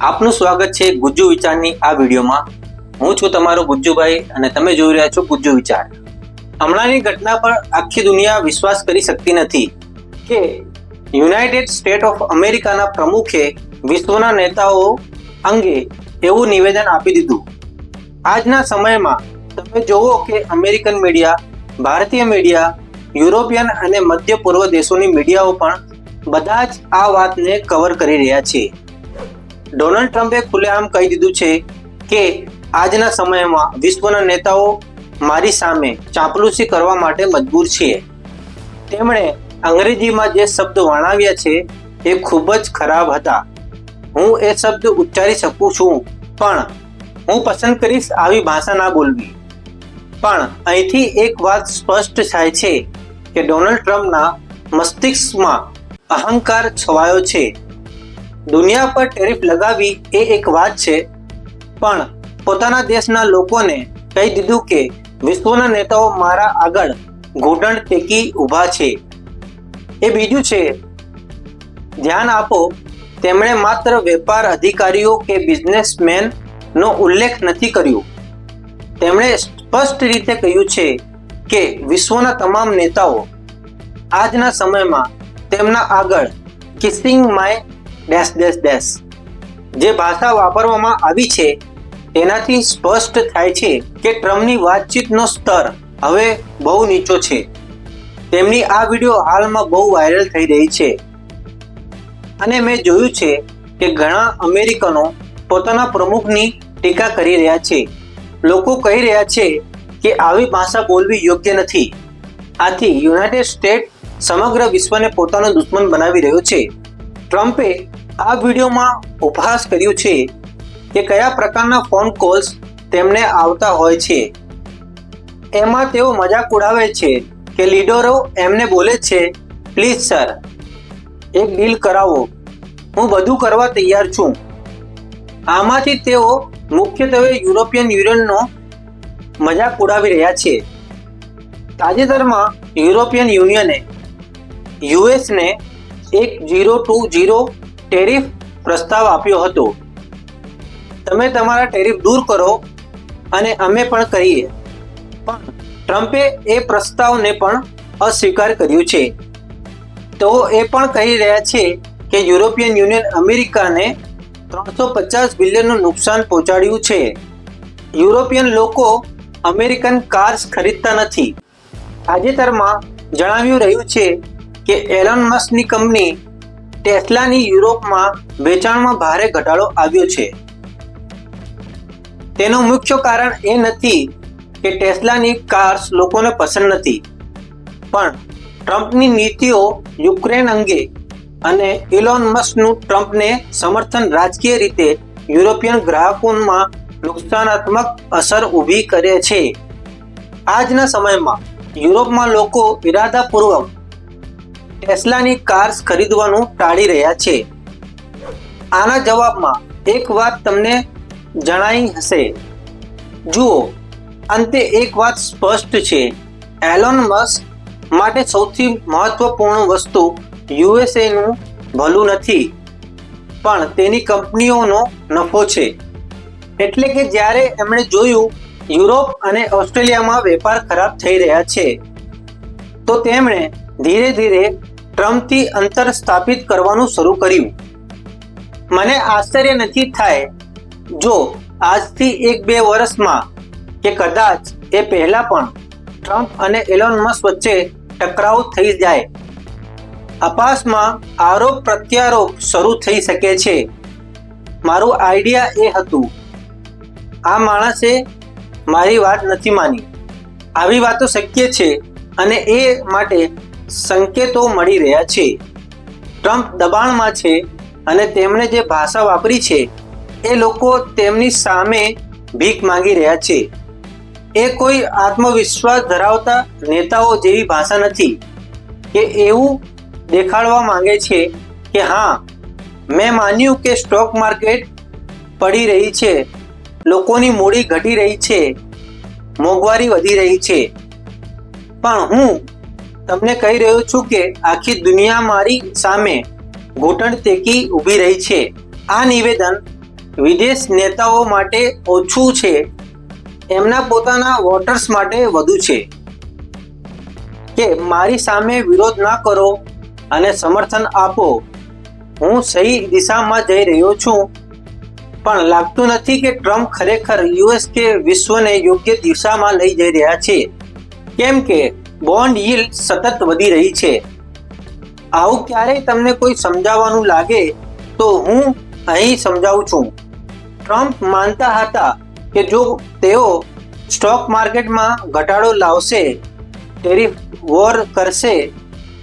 આપનું સ્વાગત છે ગુજ્જુ વિચારની આ વિડીયોમાં. હું છું તમારો ગુજ્જુભાઈ અને તમે જોઈ રહ્યા છો ગુજ્જુ વિચાર. હમણાંની ઘટના પર આખી દુનિયા વિશ્વાસ કરી શકતી નથી કે યુનાઇટેડ સ્ટેટ ઓફ અમેરિકાના પ્રમુખે વિશ્વના નેતાઓ અંગે એવું નિવેદન આપી દીધું. આજના સમયમાં તમે જોવો કે અમેરિકન મીડિયા, ભારતીય મીડિયા, યુરોપિયન અને મધ્ય પૂર્વ દેશોની મીડિયાઓ પણ બધા જ આ વાતને કવર કરી રહ્યા છે. ડોનાલ્ડ ટ્રમ્પે ખુલ્લેઆમ કહી દીધું છે કે આજના સમયમાં વિશ્વના નેતાઓ મારી સામે ચાંપલુસી કરવા માટે મજબૂર છે. તેમણે અંગ્રેજીમાં જે શબ્દ વર્ણવ્યા છે એ ખૂબ જ ખરાબ હતા. હું એ શબ્દ ઉચ્ચારી શકું છું, પણ હું પસંદ કરીશ આવી ભાષા ના બોલવી. પણ અહીંથી એક વાત સ્પષ્ટ થાય છે કે ડોનાલ્ડ ટ્રમ્પના મસ્તિષ્કમાં અહંકાર છવાયો છે. દુનિયા પર ટેરિફ લગાવી એ એક વાત છે, પણ પોતાના દેશના લોકોને કહી દીધું કે વિશ્વના નેતાઓ મારા આગળ ઘૂંટણ ટેકી ઊભા છે. એ બીજું છે, ધ્યાન આપો, તેમણે માત્ર વેપાર અધિકારીઓ કે બિઝનેસમેન નો ઉલ્લેખ નથી કર્યો. તેમણે સ્પષ્ટ રીતે કહ્યું છે કે વિશ્વના તમામ નેતાઓ આજના સમયમાં તેમના આગળ kissing my dash dash dash. જે ભાષા વાપરવામાં આવી છે, તેનાથી સ્પષ્ટ થાય છે કે ટ્રમ્પની વાતચીતનો સ્તર હવે બહુ નીચો છે. તેમની આ વીડિયો હાલમાં બહુ વાયરલ થઈ રહી છે. અને મેં જોયું છે કે ઘણા અમેરિકનો પોતાના પ્રમુખની ટીકા કરી રહ્યા છે. લોકો કહી રહ્યા છે કે આવી ભાષા બોલવી યોગ્ય નથી. આથી યુનાઇટેડ સ્ટેટ સમગ્ર વિશ્વને પોતાનો દુશ્મન બનાવી રહ્યો છે. ટ્રમ્પે આ વિડીયોમાં ઉપહાસ કર્યું છે કે કયા પ્રકારના ફોન કોલ્સ તેમને આવતા હોય છે. એમાં તેઓ મજાક ઉડાવે છે કે લીડરો એમને બોલે છે, પ્લીઝ સર, એક ડીલ કરાવો. હું બધું કરવા તૈયાર છું. આમાંથી તેઓ મુખ્યત્વે યુરોપિયન યુનિયનનો મજાક ઉડાવી રહ્યા છે. તાજેતરમાં યુરોપિયન યુનિયને યુએસને એક જીરો ટુ જીરો ટેરિફ પ્રસ્તાવ આપ્યો હતો. તમે તમારા ટેરિફ દૂર કરો અને અમે પણ કરીએ. પણ ટ્રમ્પે એ પ્રસ્તાવને પણ અસ્વીકાર કર્યું છે. તો એ પણ કહી રહ્યા છે કે યુરોપિયન યુનિયન અમેરિકાને ત્રણસો પચાસ બિલિયનનું નુકસાન પહોંચાડ્યું છે. યુરોપિયન લોકો અમેરિકન કાર્સ ખરીદતા નથી. તાજેતરમાં જણાવ્યું રહ્યું છે કે એલન મસ્કની કંપની ટેસ્લાની યુરોપમાં વેચાણમાં ભારે ઘટાડો આવ્યો છે. તેનું મુખ્ય કારણ એ નથી કે ટેસ્લાની કાર્સ લોકોને પસંદ નથી, પણ ટ્રમ્પની નીતિઓ યુક્રેન અંગે અને ઇલોન મસ્કનું ટ્રમ્પને સમર્થન રાજકીય રીતે યુરોપિયન ગ્રાહકોમાં નુકસાનાત્મક અસર ઊભી કરે છે. આજના સમયમાં યુરોપમાં લોકો ઇરાદાપૂર્વક ટેસ્લાની કાર્સ ખરીદવાનું ટાળી રહ્યા છે. આના જવાબમાં એક વાત તમને જણાઈ હશે. જુઓ, અંતે એક વાત સ્પષ્ટ છે. એલોન મસ્ક માટે સૌથી મહત્વપૂર્ણ વસ્તુ યુએસએનું ભલું નથી, પણ તેની કંપનીઓનો નફો છે. એટલે કે જ્યારે એમણે જોયું યુરોપ અને ઓસ્ટ્રેલિયામાં વેપાર ખરાબ થઈ રહ્યા છે, તો તેમણે ધીરે ધીરે ટ્રમ્પથી અંતર સ્થાપિત કરવાનું શરૂ કર્યું. મને આશ્ચર્ય નથી થાય જો આજથી એક બે વર્ષમાં કે કદાચ એ પહેલા પણ ટ્રમ્પ અને એલોન મસ્ક વચ્ચે ટકરાવ થઈ જાય. અપાસમાં આરોપ પ્રત્યારોપ શરૂ થઈ શકે છે. મારું આઈડિયા એ હતું, આ માણસે મારી વાત નથી માની. આવી વાતો શક્ય છે અને એ માટે સંકેતો મળી રહ્યા છે. ટ્રમ્પ દબાણમાં છે અને તેમણે જે ભાષા વાપરી છે, એ લોકો તેમની સામે ભીખ માંગી રહ્યા છે. એ કોઈ આત્મવિશ્વાસ ધરાવતા નેતાઓ જેવી ભાષા નથી કે એવું દેખાડવા માંગે છે કે હા, મેં માન્યું કે સ્ટોક માર્કેટ પડી રહી છે, લોકોની મૂડી ઘટી રહી છે, મોંઘવારી વધી રહી છે. પણ હું તમને કહી રહ્યો છું કે આખી દુનિયા મારી સામે ઘૂંટણ ટેકી ઊભી રહી છે. આ નિવેદન વિદેશ નેતાઓ માટે ઓછું છે. એમના પોતાના વોટર્સ માટે વધુ છે. કે મારી સામે વિરોધ ના કરો અને સમર્થન આપો. હું સહી દિશામાં જઈ રહ્યો છું. પણ લાગતું નથી કે ટ્રમ્પ ખરેખર યુએસ કે વિશ્વને યોગ્ય દિશામાં લઈ જઈ રહ્યા છે. કેમ કે બોન્ડ યીલ સતત વધી રહી છે. આવું ક્યારેય તમને કોઈ સમજાવવાનું લાગે તો હું અહીં સમજાવું છું. ટ્રમ્પ માનતા હતા કે જો તેઓ સ્ટોક માર્કેટમાં ઘટાડો લાવશે, ટેરિફ વોર કરશે,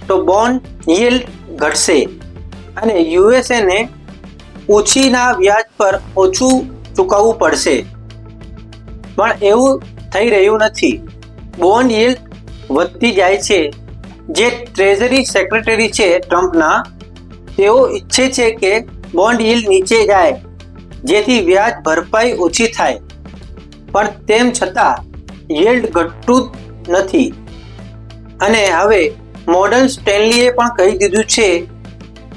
તો બોન્ડ યીલ ઘટશે અને યુએસએને ઓછીના વ્યાજ પર ઓછું ચૂકવવું પડશે. પણ એવું થઈ રહ્યું નથી. બોન્ડ yield વધતી જાય છે. જે ટ્રેઝરી સેક્રેટરી છે ટ્રમ્પના તેઓ ઈચ્છે છે કે બોન્ડ હિલ નીચે જાય, જેથી વ્યાજ ભરપાઈ ઓછી થાય. પણ તેમ છતાં, yield ઘટતું નથી. અને હવે, મોડર્ન સ્ટેનલીએ પણ કહી દીધું છે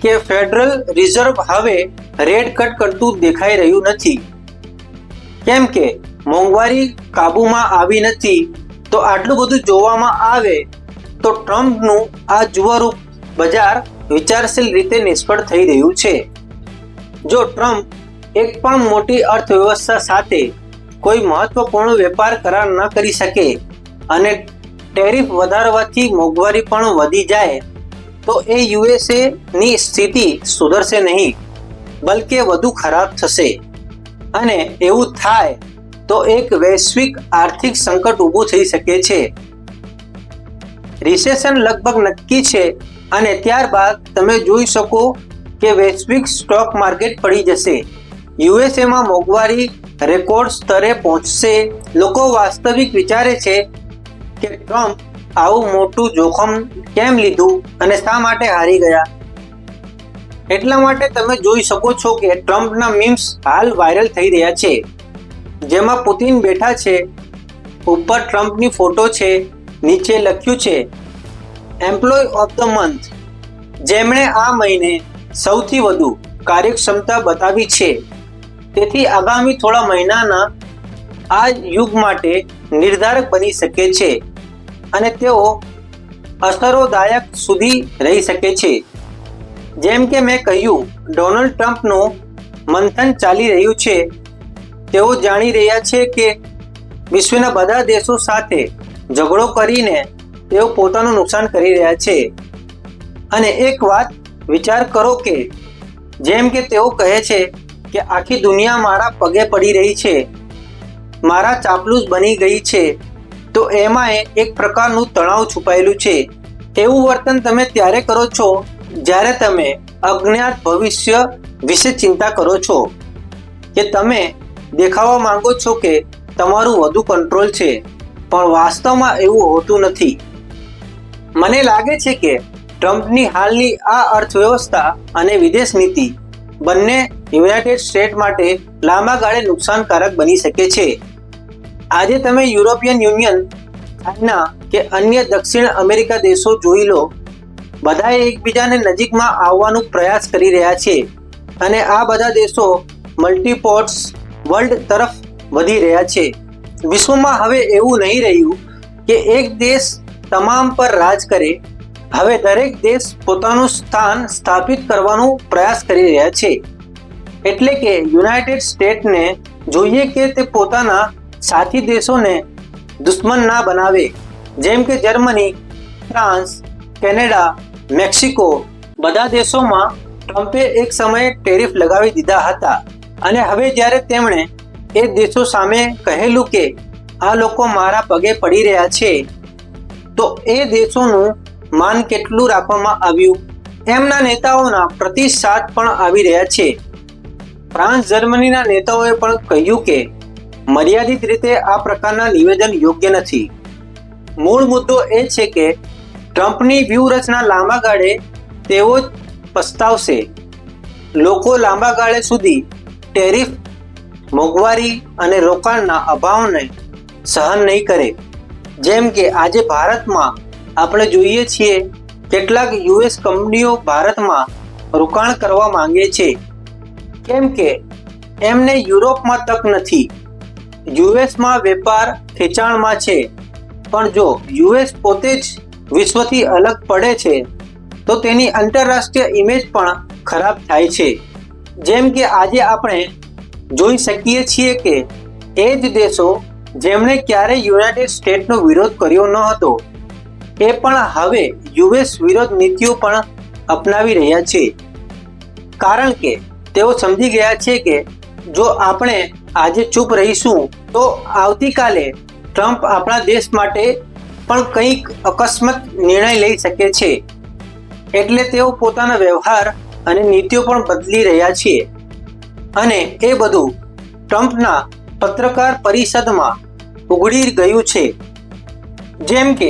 કે ફેડરલ રિઝર્વ હવે રેટ કટ કરતું દેખાઈ રહ્યું નથી. કેમ કે મોંઘવારી કાબૂમાં આવી નથી. તો આટલું બધું જોવામાં આવે તો ટ્રમ્પનું આ જુવારૂપ બજાર વિચારશીલ રીતે નિષ્ફળ થઈ રહ્યું છે. જો ટ્રમ્પ એક પણ મોટી અર્થવ્યવસ્થા સાથે કોઈ મહત્વપૂર્ણ વેપાર કરાર ન કરી શકે અને ટેરિફ વધારવાથી મોંઘવારી પણ વધી જાય, તો એ યુએસએની સ્થિતિ સુધરશે નહીં, બલકે વધુ ખરાબ થશે. અને એવું થાય તો એક વૈશ્વિક આર્થિક સંકટ ઊભું થઈ શકે છે. રિસેશન લગભગ નક્કી છે અને ત્યારબાદ તમે જોઈ શકો કે વૈશ્વિક સ્ટોક માર્કેટ પડી જશે. યુએસએમાં મોંઘવારી રેકોર્ડ સ્તરે પહોંચશે. લોકો વાસ્તવિક વિચારે છે કે ટ્રમ્પ આવું મોટું જોખમ કેમ લીધું અને શા માટે હારી ગયા? એટલા માટે તમે જોઈ શકો છો કે ટ્રમ્પના મીમ્સ હાલ વાયરલ થઈ રહ્યા છે. જેમાં પુતિન બેઠા છે. ઉપર ટ્રમ્પની ફોટો છે. નીચે લખ્યું છે એમ્પ્લોય ઓફ ધ મંથ જેમણે આ મહિને સૌથી વધુ કાર્યક્ષમતા બતાવી છે. તેથી આગામી થોડા મહિનાના આ યુગ માટે નિર્ધારક બની શકે છે અને તેઓ અસરોદાયક સુધી રહી શકે છે. જેમ કે મેં કહ્યું, ડોનાલ્ડ ટ્રમ્પનું મંથન ચાલી રહ્યું છે. તેઓ જાણી રહ્યા છે કે વિશ્વના બધા દેશો સાથે ઝઘડો કરીને તેઓ પોતાનું નુકસાન કરી રહ્યા છે. અને એક વાત વિચાર કરો કે જેમ કે તેઓ કહે છે કે આખી દુનિયા મારા પગે પડી રહી છે, મારા ચાપલૂસ બની ગઈ છે, તો એમાં એક પ્રકારનું તણાવ છુપાયેલું છે. એવું વર્તન તમે ત્યારે કરો છો જ્યારે તમે અજ્ઞાત ભવિષ્ય વિશે ચિંતા કરો છો, કે તમે દેખાવા માંગો છો કે તમારું વધુ કંટ્રોલ છે, પણ વાસ્તવમાં એવું હોતું નથી. મને લાગે છે કે ટ્રમ્પની હાલની આ અર્થવ્યવસ્થા અને વિદેશ નીતિ બંને યુનાઇટેડ સ્ટેટ માટે લાંબા ગાળે નુકસાનકારક બની શકે છે. આજે તમે યુરોપિયન યુનિયન, ચાઇના કે અન્ય દક્ષિણ અમેરિકા દેશો જોઈ લો, બધાએ એકબીજાને નજીકમાં આવવાનો પ્રયાસ કરી રહ્યા છે. અને આ બધા દેશો મલ્ટીપોર્ટ્સ વર્લ્ડ તરફ વધી રહ્યા છે. વિશ્વમાં હવે એવું નહીં રહ્યું કે એક દેશ તમામ પર રાજ કરે. હવે દરેક દેશ પોતાનું સ્થાન સ્થાપિત કરવાનો પ્રયાસ કરી રહ્યા છે. એટલે કે યુનાઇટેડ સ્ટેટને જોઈએ કે તે પોતાના સાથી દેશોને દુશ્મન ના બનાવે. જેમ કે જર્મની, ફ્રાન્સ, કેનેડા, મેક્સિકો, બધા દેશોમાં ટ્રમ્પે એક સમયે ટેરિફ લગાવી દીધા હતા. અને હવે જ્યારે તેમણે એ દેશો સામે કહેલું કે આ લોકો મારા પગે પડી રહ્યા છે, તો એ દેશોનું માન કેટલું રાખવામાં આવ્યું? એમના નેતાઓના પ્રતિસાદ પણ આવી રહ્યા છે. ફ્રાન્સ જર્મનીના નેતાઓએ પણ કહ્યું કે મર્યાદિત રીતે આ પ્રકારના નિવેદન યોગ્ય નથી. મૂળ મુદ્દો એ છે કે ટ્રમ્પની વ્યૂહરચના લાંબા ગાળે તેઓ જ પસ્તાવશે. લોકો લાંબા ગાળે સુધી ટેરિફ મોંઘવારી અને રોકાણના અભાવને સહન નહીં કરે. જેમ કે આજે ભારતમાં આપણે જોઈએ છીએ કેટલાક યુએસ કંપનીઓ ભારતમાં રોકાણ કરવા માંગે છે. કેમ કે એમને યુરોપમાં તક નથી. યુએસમાં વેપાર ખેંચાણમાં છે. પણ જો યુએસ પોતે જ વિશ્વથી અલગ પડે છે, તો તેની આંતરરાષ્ટ્રીય ઇમેજ પણ ખરાબ થાય છે. જેમ કે આજે આપણે જોઈ શકીએ છીએ કે એ જ દેશો જેમણે ક્યારેય યુનાઇટેડ સ્ટેટનો વિરોધ કર્યો ન હતો, એ પણ હવે યુએસ વિરોધ નીતિઓ પણ અપનાવી રહ્યા છે. કારણ કે તેઓ સમજી ગયા છે કે જો આપણે આજે ચૂપ રહીશું, તો આવતીકાલે ટ્રમ્પ આપણા દેશ માટે પણ કંઈક અકસ્માત નિર્ણય લઈ શકે છે. એટલે તેઓ પોતાના વ્યવહાર અને નીતિઓ પણ બદલી રહ્યા છીએ. અને એ બધું ટ્રમ્પના પત્રકાર પરિષદમાં ઉઘડી ગયું છે. જેમ કે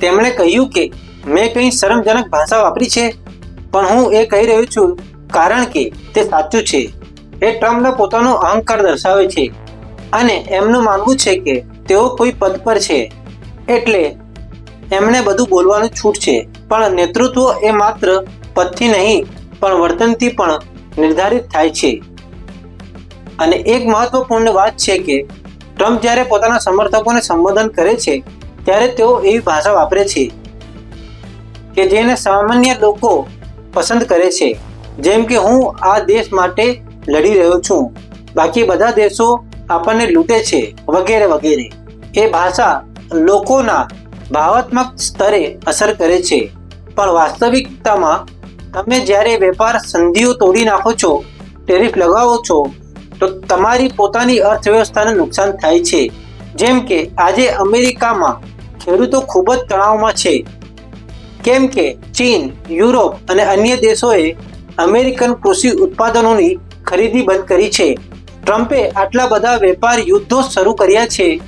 તેમણે કહ્યું કે મેં કંઈ શરમજનક ભાષા વાપરી છે, પણ હું એ કહી રહ્યો છું કારણ કે તે સાચું છે. એ ટ્રમ્પનો પોતાનો અહંકાર દર્શાવે છે અને એમનું માનવું છે કે તેઓ કોઈ પદ પર છે. એટલે એમણે બધું બોલવાનું છૂટ છે, પણ નેતૃત્વ એ માત્ર પદથી નહીં પણ વર્તનથી પણ નિર્ધારિત થાય છે. અને એક મહત્વપૂર્ણ વાત છે કે, ટ્રમ્પ જ્યારે પોતાના સમર્થકોને સંબોધન કરે છે, ત્યારે તેઓ એવી ભાષા વાપરે છે કે જેને સામાન્ય લોકો પસંદ કરે છે. જેમ કે, હું આ દેશ માટે લડી રહ્યો છું. બાકી બધા દેશો આપણને લૂંટે છે, વગેરે વગેરે. એ ભાષા લોકોના ભાવાત્મક સ્તરે અસર કરે છે. પણ વાસ્તવિકતામાં તમે જ્યારે વેપાર સંધિઓ તોડી નાખો છો, ટેરિફ લગાવો છો, તો તમારી પોતાની અર્થવ્યવસ્થાને નુકસાન થાય છે. જેમ કે, આજે અમેરિકામાં ખેડૂતો ખૂબ જ તણાવમાં છે. કેમ કે, ચીન, યુરોપ અને અન્ય દેશોએ અમેરિકન કૃષિ ઉત્પાદનોની ખરીદી બંધ કરી છે. ટ્રમ્પે આટલા બધા વેપાર યુદ્ધો શરૂ કર્યા છે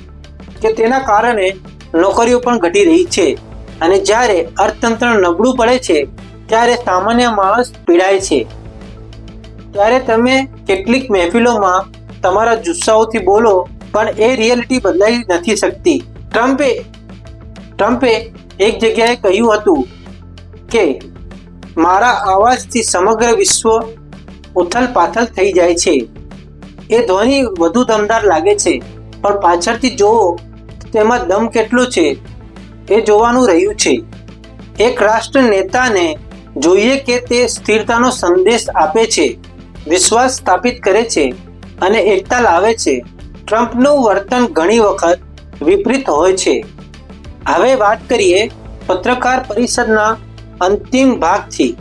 કે તેના કારણે નોકરીઓ પણ ઘટી રહી છે અને જ્યારે અર્થતંત્ર નબળું પડે છે ત્યારે સામાન્ય માણસ પીડાય છે. ત્યારે તમે કેટલીક મહેફિલોમાં તમારા જુસ્સાઓથી બોલો, પણ એ રિયાલિટી બદલાઈ નથી શકતી. ટ્રમ્પે ટ્રમ્પે એક જગ્યાએ કહ્યું હતું કે, મારા અવાજથી સમગ્ર વિશ્વ ઉથલ પાથલ થઈ જાય છે. એ ધ્વનિ વધુ દમદાર લાગે છે, પણ પાછળથી જોવો તેમાં દમ કેટલો છે, એ જોવાનું રહ્યું છે. એક રાષ્ટ્ર નેતાને જોઈએ કે તે સ્થિરતાનો સંદેશ આપે છે, વિશ્વાસ સ્થાપિત કરે છે અને એકતા લાવે છે. ટ્રમ્પનું વર્તન ઘણી વખત વિપરીત હોય છે. હવે વાત કરીએ પત્રકાર પરિષદના અંતિમ ભાગથી.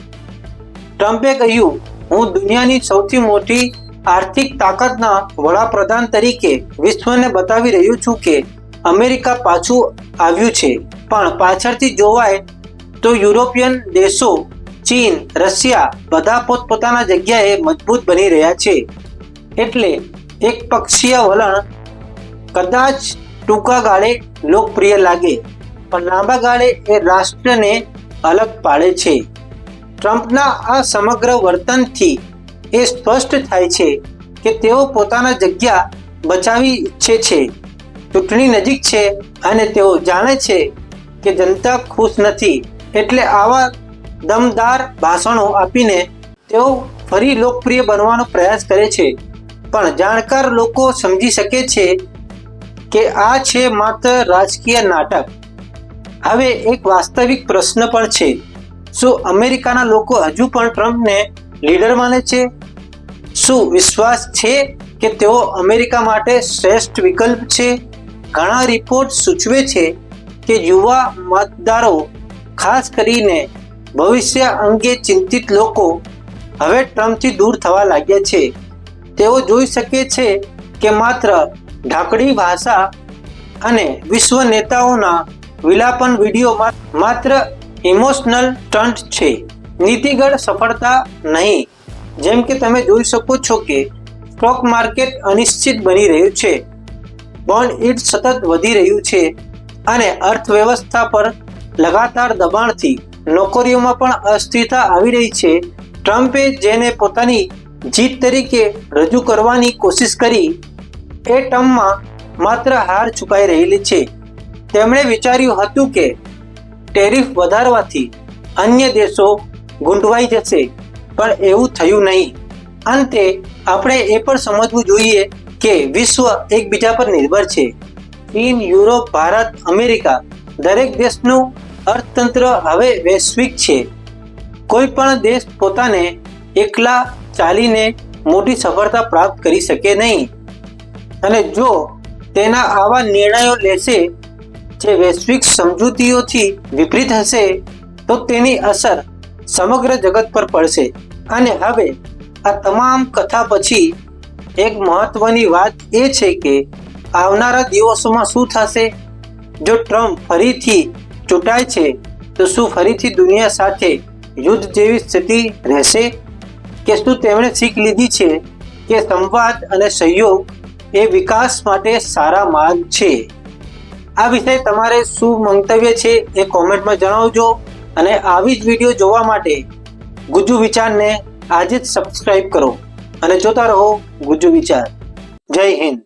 ટ્રમ્પે કહ્યું, હું દુનિયાની સૌથી મોટી આર્થિક તાકાતના વડાપ્રધાન તરીકે વિશ્વને બતાવી રહ્યું છું કે અમેરિકા પાછું આવ્યું છે. પણ પાછળથી જોવાય તો યુરોપિયન દેશો ચીન, રશિયા બધા પોતપોતાના જગ્યાએ મજબૂત બની રહ્યા છે. એટલે એક પક્ષીય વલણ કદાચ ટૂંકા ગાળે લોકપ્રિય લાગે, પણ લાંબા ગાળે એ રાષ્ટ્રને અલગ પાડે છે. ટ્રમ્પના આ સમગ્ર વર્તનથી એ સ્પષ્ટ થાય છે કે તેઓ પોતાના જગ્યા બચાવી ઈચ્છે છે, ચૂંટણી નજીક છે અને તેઓ જાણે છે કે જનતા ખુશ નથી. એટલે આવા દમદાર ભાષણો આપીને તેઓ ફરી લોકપ્રિય બનવાનો પ્રયાસ કરે છે. પણ જાણકાર લોકો સમજી શકે છે કે આ છે માત્ર રાજકીય નાટક. હવે એક વાસ્તવિક પ્રશ્ન પણ છે. શું અમેરિકાના લોકો હજુ પણ ટ્રમ્પને લીડર માને છે? શું વિશ્વાસ છે કે તેઓ અમેરિકા માટે શ્રેષ્ઠ વિકલ્પ છે? ઘણા રિપોર્ટ સૂચવે છે કે યુવા મતદારો ખાસ કરીને ભવિષ્ય અંગે ચિંતિત લોકો હવે ટ્રમ્પથી દૂર થવા લાગ્યા છે. તેઓ જોઈ શકે છે કે માત્ર ઢાંકડી ભાષા અને વિશ્વ નેતાઓના વિલાપન વિડીયોમાં માત્ર ઇમોશનલ સ્ટન્ટ છે. નીતિગત સફળતા નહીં. જેમ કે તમે જોઈ શકો છો કે સ્ટોક માર્કેટ અનિશ્ચિત બની રહ્યું છે. બોન્ડ ઈટ સતત વધી રહ્યું છે અને અર્થવ્યવસ્થા પર લગાતાર દબાણથી નોકરીઓમાં પણ અસ્થિરતા આવી રહી છે. ટ્રમ્પે જેને પોતાની જીત તરીકે રજૂ કરવાની કોશિશ કરી, એ ટર્મમાં માત્ર હાર ચૂકાઈ રહેલી છે. તેમણે વિચાર્યું હતું કે ટેરિફ વધારવાથી અન્ય દેશો ગુંડવાઈ જશે, પણ એવું થયું નહીં. અંતે આપણે એ પણ સમજવું જોઈએ કે વિશ્વ એકબીજા પર નિર્ભર છે. ચીન, યુરોપ, ભારત, અમેરિકા દરેક દેશનું અર્થતંત્ર હવે વૈશ્વિક છે. કોઈ પણ દેશ પોતાને એકલા ચાલીને મોટી સફળતા પ્રાપ્ત કરી શકે નહીં. અને જો તેના આવા નિર્ણયો લેશે જે વૈશ્વિક સમજૂતીઓથી વિપરીત હશે, તો તેની અસર સમગ્ર જગત પર પડશે. અને હવે આ તમામ કથા પછી એક મહત્વની વાત એ છે કે આવનારા દિવસોમાં શું થશે? જો ટ્રમ્પ ફરીથી ચૂંટાય છે, તો શું ફરીથી દુનિયા સાથે યુદ્ધ જેવી સ્થિતિ રહેશે? કે શું તેમણે શીખ લીધી છે કે સંવાદ અને સહયોગ એ વિકાસ માટે સારા માર્ગ છે? આ વિષય તમારે શું મંતવ્ય છે એ કોમેન્ટમાં જણાવજો અને આવી જ વીડિયો જોવા માટે ગુજુ વિચારને આજે જ સબસ્ક્રાઈબ કરો અને જોતા રહો ગુજુ વિચાર. જય હિન્દ.